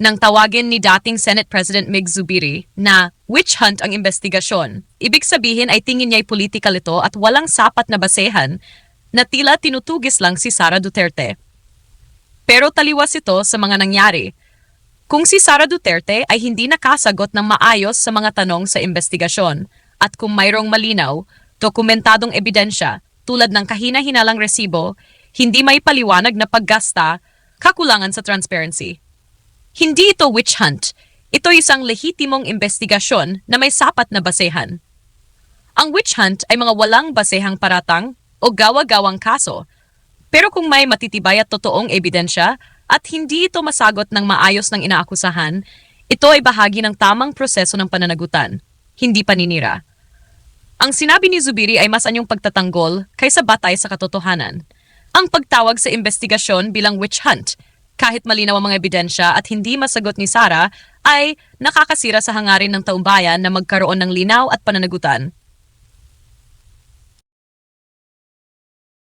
nang tawagin ni dating Senate President Mig Zubiri na witch hunt ang investigasyon. Ibig sabihin ay tingin niya'y political ito at walang sapat na basehan na tila tinutugis lang si Sara Duterte. Pero taliwas ito sa mga nangyari. Kung si Sara Duterte ay hindi nakasagot ng maayos sa mga tanong sa investigasyon at kung mayroong malinaw, dokumentadong ebidensya tulad ng kahina-hinalang resibo, hindi may paliwanag na paggasta, kakulangan sa transparency. Hindi ito witch hunt. Ito isang lehitimong investigasyon na may sapat na basehan. Ang witch hunt ay mga walang basehang paratang o gawa-gawang kaso. Pero kung may matitibay at totoong ebidensya at hindi ito masagot ng maayos ng inaakusahan, ito ay bahagi ng tamang proseso ng pananagutan, hindi paninira. Ang sinabi ni Zubiri ay mas anyong pagtatanggol kaysa batay sa katotohanan. Ang pagtawag sa investigasyon bilang witch hunt, kahit malinaw ang mga ebidensya at hindi masagot ni Sara, ay nakakasira sa hangarin ng taumbayan na magkaroon ng linaw at pananagutan.